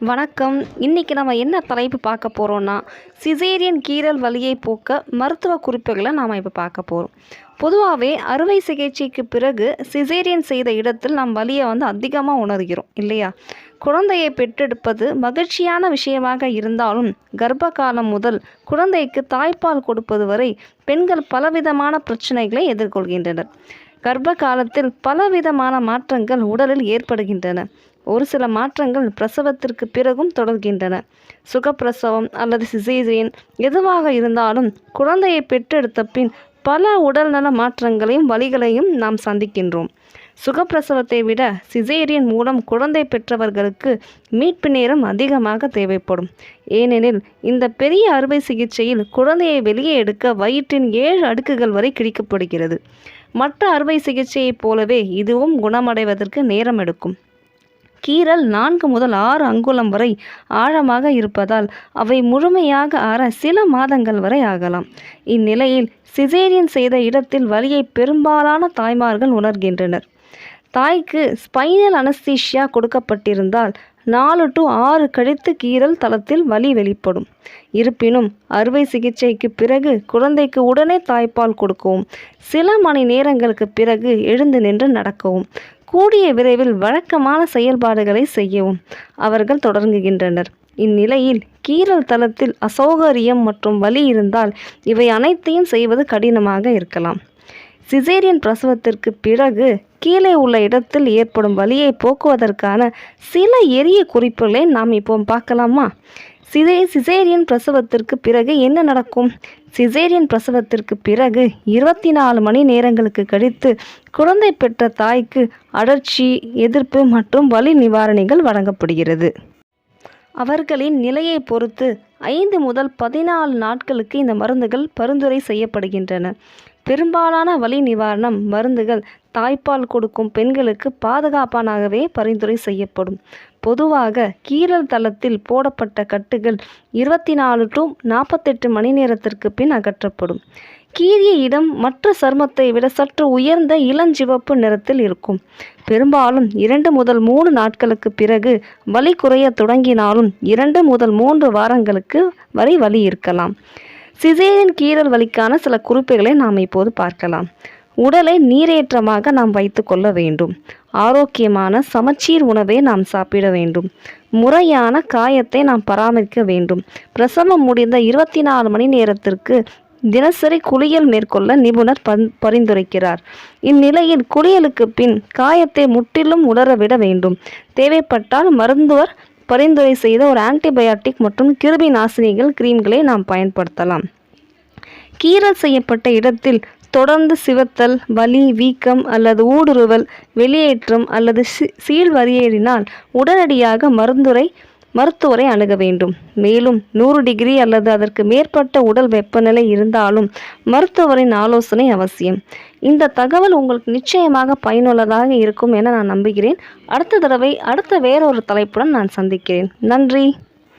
வணக்கம். இன்றைக்கி நம்ம என்ன தலைப்பு பார்க்க போகிறோன்னா சிசேரியன் கீறல் வலியை போக்க மருத்துவ குறிப்புகளை நாம் இப்போ பார்க்க போகிறோம் பொதுவாகவே அறுவை சிகிச்சைக்கு பிறகு சிசேரியன் செய்த இடத்தில் நாம் வலியை வந்து அதிகமாக உணர்கிறோம் இல்லையா? குழந்தையை பெற்றெடுப்பது மகிழ்ச்சியான விஷயமாக இருந்தாலும் கர்ப்ப காலம் முதல் குழந்தைக்கு தாய்ப்பால் கொடுப்பது வரை பெண்கள் பலவிதமான பிரச்சனைகளை எதிர்கொள்கின்றனர். கர்ப்ப காலத்தில் பலவிதமான மாற்றங்கள் உடலில் ஏற்படுகின்றன. ஒரு சில மாற்றங்கள் பிரசவத்திற்கு பிறகும் தொடர்கின்றன. சுகப்பிரசவம் அல்லது சிசேரியன் எதுவாக இருந்தாலும் குழந்தையை பெற்றெடுத்த பின் பல உடல்நல மாற்றங்களையும் வழிகளையும் நாம் சந்திக்கின்றோம். சுகப்பிரசவத்தை விட சிசேரியன் மூலம் குழந்தை பெற்றவர்களுக்கு மீட்பு நேரம் அதிகமாக தேவைப்படும். ஏனெனில் இந்த பெரிய அறுவை சிகிச்சையில் குழந்தையை வெளியே எடுக்க வயிற்றின் ஏழு அடுக்குகள் வரை கிழிக்கப்படுகிறது. மற்ற அறுவை சிகிச்சையைப் போலவே இதுவும் குணமடைவதற்கு நேரம் எடுக்கும். கீறல் நான்கு முதல் ஆறு அங்குலம் வரை ஆழமாக இருப்பதால் அவை முழுமையாக ஆற சில மாதங்கள் வரை ஆகலாம். இந்நிலையில் சிசேரியன் செய்த இடத்தில் வலியை பெரும்பாலான தாய்மார்கள் உணர்கின்றனர். தாய்க்கு ஸ்பைனல் அனஸ்தீஷியா கொடுக்கப்பட்டிருந்தால் நாலு டு ஆறு கழித்து கீறல் தளத்தில் வலி வெளிப்படும். இருப்பினும் அறுவை சிகிச்சைக்கு பிறகு குழந்தைக்கு உடனே தாய்ப்பால் கொடுக்கவும் சில மணி நேரங்களுக்கு பிறகு எழுந்து நின்று நடக்கவும் கூடிய விரைவில் வழக்கமான செயல்பாடுகளை செய்யவும் அவர்கள் தொடங்குகின்றனர். இந்நிலையில் கீறல் தளத்தில் அசௌகரியம் மற்றும் வலி இருந்தால் இவை அனைத்தையும் செய்வது கடினமாக இருக்கலாம். சிசேரியன் பிரசவத்திற்கு பிறகு கீழே உள்ள இடத்தில் ஏற்படும் வலியை போக்குவதற்கான சில எளிய குறிப்புகளை நாம் இப்போ பார்க்கலாமா? சிசே சிசேரியன் பிரசவத்திற்கு பிறகு என்ன நடக்கும்? சிசேரியன் பிரசவத்திற்கு பிறகு இருபத்தி நாலு மணி நேரங்களுக்கு கழித்து குழந்தை பெற்ற தாய்க்கு அடர்ச்சி எதிர்ப்பு மற்றும் வலி நிவாரணிகள் வழங்கப்படுகிறது. அவர்களின் நிலையை பொறுத்து ஐந்து முதல் பதினாலு நாட்களுக்கு இந்த மருந்துகள் பரிந்துரை செய்யப்படுகின்றன. பெரும்பாலான வலி நிவாரணம் மருந்துகள் தாய்ப்பால் கொடுக்கும் பெண்களுக்கு பாதுகாப்பானாகவே பரிந்துரை செய்யப்படும். பொதுவாக கீறல் தளத்தில் போடப்பட்ட கட்டுகள் இருபத்தி நாலு டு நாற்பத்தெட்டு மணி நேரத்திற்கு பின் அகற்றப்படும். கீறிய இடம் மற்ற சருமத்தை விட சற்று உயர்ந்த இளஞ்சிவப்பு நிறத்தில் இருக்கும். பெரும்பாலும் இரண்டு முதல் மூணு நாட்களுக்கு பிறகு வலி குறைய தொடங்கினாலும் இரண்டு முதல் மூன்று வாரங்களுக்கு வரை வலி இருக்கலாம். சிசேரியன் கீறல் வலிக்கான சில குறிப்புகளை நாம் இப்போது பார்க்கலாம். உடலை நீரேற்றமாக நாம் வைத்து கொள்ள வேண்டும். ஆரோக்கியமான சமச்சீர் உணவை நாம் சாப்பிட வேண்டும். முறையான காயத்தை நாம் பராமரிக்க வேண்டும். பிரசவம் முடிந்த இருபத்தி நாலு மணி நேரத்திற்கு தினசரி குளியல் மேற்கொள்ள நிபுணர் பன் பரிந்துரைக்கிறார். இந்நிலையில் குளியலுக்கு பின் காயத்தை முற்றிலும் உலரவிட வேண்டும். தேவைப்பட்டால் மருந்துவர் பரிந்துரை செய்த ஒரு ஆன்டிபயாட்டிக் மற்றும் கிருமி நாசினிகள் கிரீம்களை நாம் பயன்படுத்தலாம். கீறல் செய்யப்பட்ட இடத்தில் தொடர்ந்து சிவத்தல் வலி வீக்கம் அல்லது ஊடுருவல் வெளியேற்றம் அல்லது சீழ் வரியேறினால் உடனடியாக மருந்துரை மருத்துவரை அணுக வேண்டும். மேலும் நூறு டிகிரி அல்லது அதற்கு மேற்பட்ட உடல் வெப்பநிலை இருந்தாலும் மருத்துவரின் ஆலோசனை அவசியம். இந்த தகவல் உங்களுக்கு நிச்சயமாக பயனுள்ளதாக இருக்கும் என நான் நம்புகிறேன். அடுத்த தடவை அடுத்த வேறொரு தலைப்புடன் நான் சந்திக்கிறேன். நன்றி.